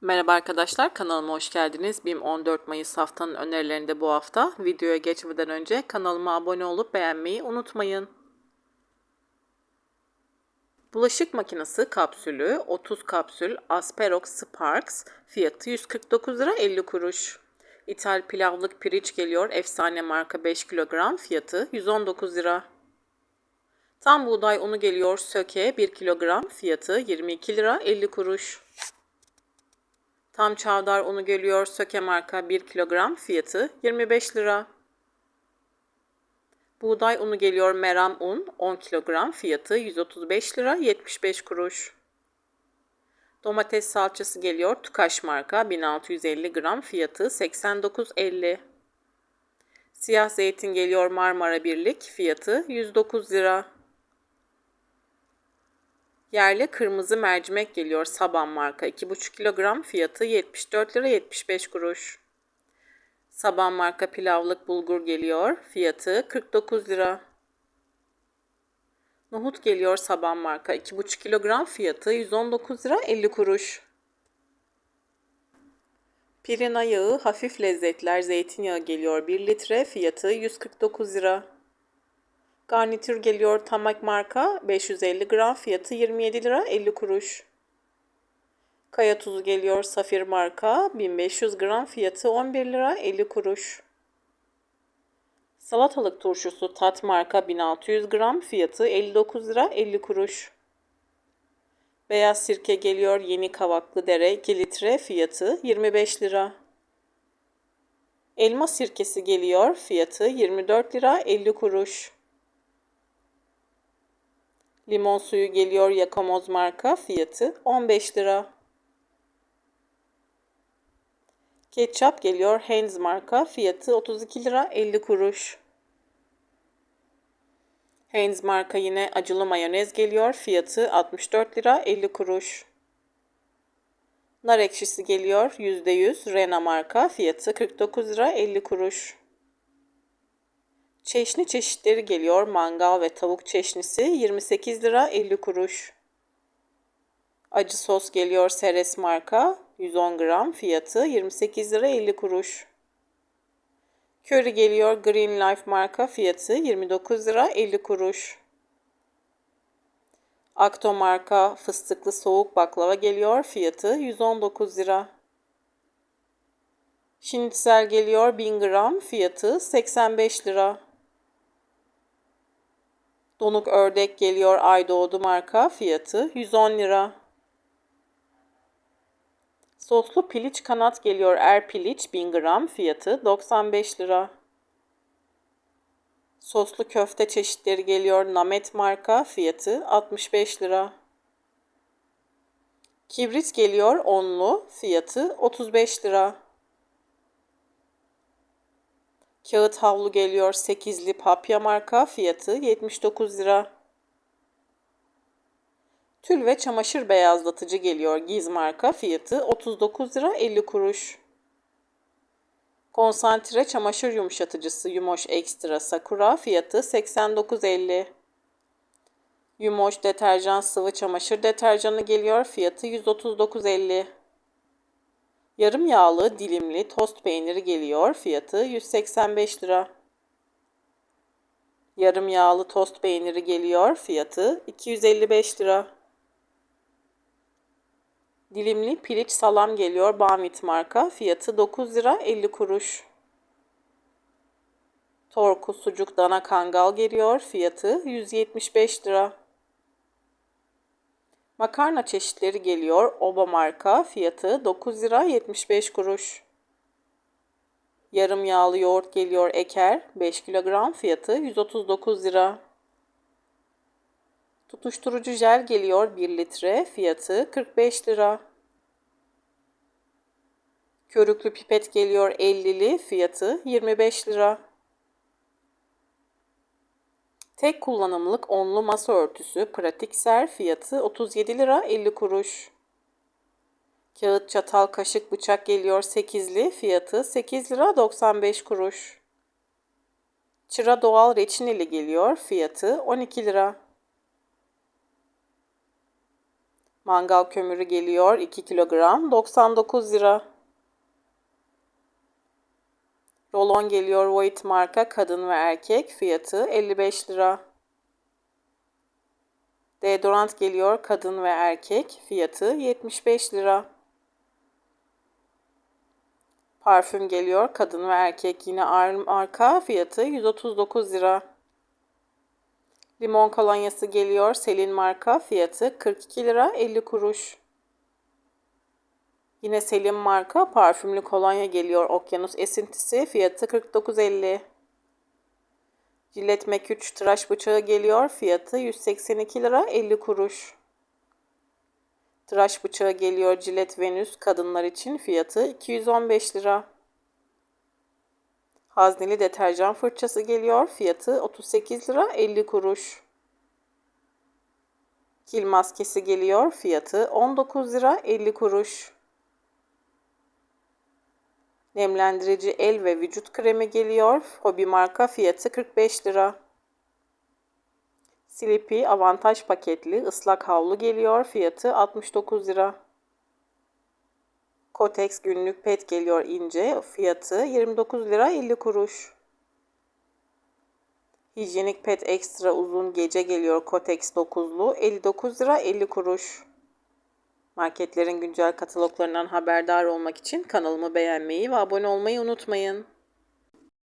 Merhaba arkadaşlar, kanalıma hoş geldiniz. BİM 14 Mayıs haftanın önerilerinde bu hafta. Videoya geçmeden önce kanalıma abone olup beğenmeyi unutmayın. Bulaşık makinesi kapsülü 30 kapsül Asperox Sparks fiyatı 149 lira 50 kuruş. İthal pilavlık pirinç geliyor efsane marka 5 kilogram fiyatı 119 lira. Tam buğday unu geliyor söke 1 kilogram fiyatı 22 lira 50 kuruş. Tam çavdar unu geliyor söke marka 1 kilogram fiyatı 25 lira. Buğday unu geliyor meram un 10 kilogram fiyatı 135 lira 75 kuruş. Domates salçası geliyor Tukaş marka 1650 gram fiyatı 89.50. Siyah zeytin geliyor Marmara Birlik fiyatı 109 lira. Yerli kırmızı mercimek geliyor Saban marka 2,5 kilogram fiyatı 74 lira 75 kuruş. Saban marka pilavlık bulgur geliyor fiyatı 49 lira. Nohut geliyor Saban marka 2,5 kilogram fiyatı 119 lira 50 kuruş. Pirina yağı hafif lezzetler zeytinyağı geliyor 1 litre fiyatı 149 lira. Garnitür geliyor Tamak marka 550 gram fiyatı 27 lira 50 kuruş. Kaya tuzu geliyor Safir marka 1500 gram fiyatı 11 lira 50 kuruş. Salatalık turşusu Tat marka 1600 gram fiyatı 59 lira 50 kuruş. Beyaz sirke geliyor yeni kavaklı dere 2 litre fiyatı 25 lira. Elma sirkesi geliyor fiyatı 24 lira 50 kuruş. Limon suyu geliyor Yakamoz marka fiyatı 15 lira. Ketçap geliyor Heinz marka fiyatı 32 lira 50 kuruş. Heinz marka yine acılı mayonez geliyor fiyatı 64 lira 50 kuruş. Nar ekşisi geliyor %100 Rena marka fiyatı 49 lira 50 kuruş. Çeşni çeşitleri geliyor. Mangal ve tavuk çeşnisi 28 lira 50 kuruş. Acı sos geliyor Seres marka 110 gram fiyatı 28 lira 50 kuruş. Köri geliyor Green Life marka fiyatı 29 lira 50 kuruş. Akto marka fıstıklı soğuk baklava geliyor fiyatı 119 lira. Şinitsel geliyor 1000 gram fiyatı 85 lira. Donuk ördek geliyor Aydoğdu marka fiyatı 110 lira. Soslu piliç kanat geliyor Er piliç 1000 gram fiyatı 95 lira. Soslu köfte çeşitleri geliyor Namet marka fiyatı 65 lira. Kibrit geliyor onlu fiyatı 35 lira. Kağıt havlu geliyor 8'li papya marka fiyatı 79 lira. Tül ve çamaşır beyazlatıcı geliyor Giz marka fiyatı 39 lira 50 kuruş. Konsantre çamaşır yumuşatıcısı Yumoş Ekstra Sakura fiyatı 89.50. Yumoş deterjan sıvı çamaşır deterjanı geliyor fiyatı 139.50. Yarım yağlı dilimli tost peyniri geliyor. Fiyatı 185 lira. Yarım yağlı tost peyniri geliyor. Fiyatı 255 lira. Dilimli piliç salam geliyor. Bamit marka. Fiyatı 9 lira 50 kuruş. Torku sucuk dana kangal geliyor. Fiyatı 175 lira. Makarna çeşitleri geliyor. Oba marka fiyatı 9 lira 75 kuruş. Yarım yağlı yoğurt geliyor Eker 5 kilogram fiyatı 139 lira. Tutuşturucu jel geliyor 1 litre fiyatı 45 lira. Körüklü pipet geliyor 50'li fiyatı 25 lira. Tek kullanımlık onlu masa örtüsü pratik ser fiyatı 37 lira 50 kuruş. Kağıt çatal kaşık bıçak geliyor 8'li fiyatı 8 lira 95 kuruş. Çıra doğal reçineli geliyor fiyatı 12 lira. Mangal kömürü geliyor 2 kilogram 99 lira. Rolon geliyor White marka kadın ve erkek fiyatı 55 lira. Deodorant geliyor kadın ve erkek fiyatı 75 lira. Parfüm geliyor kadın ve erkek yine marka fiyatı 139 lira. Limon kolonyası geliyor Selin marka fiyatı 42 lira 50 kuruş. Yine Selim marka parfümlü kolonya geliyor Okyanus esintisi fiyatı 49.50. Gillette Mac 3 tıraş bıçağı geliyor fiyatı 182 lira 50 kuruş. Tıraş bıçağı geliyor Gillette Venus kadınlar için fiyatı 215 lira. Hazneli deterjan fırçası geliyor fiyatı 38 lira 50 kuruş. Kil maskesi geliyor fiyatı 19 lira 50 kuruş. Nemlendirici el ve vücut kremi geliyor. Hobi marka fiyatı 45 lira. Sleepy avantaj paketli ıslak havlu geliyor. Fiyatı 69 lira. Kotex günlük pet geliyor ince. Fiyatı 29 lira 50 kuruş. Hijyenik pet ekstra uzun gece geliyor Kotex 9'lu 59 lira 50 kuruş. Marketlerin güncel kataloglarından haberdar olmak için kanalımı beğenmeyi ve abone olmayı unutmayın.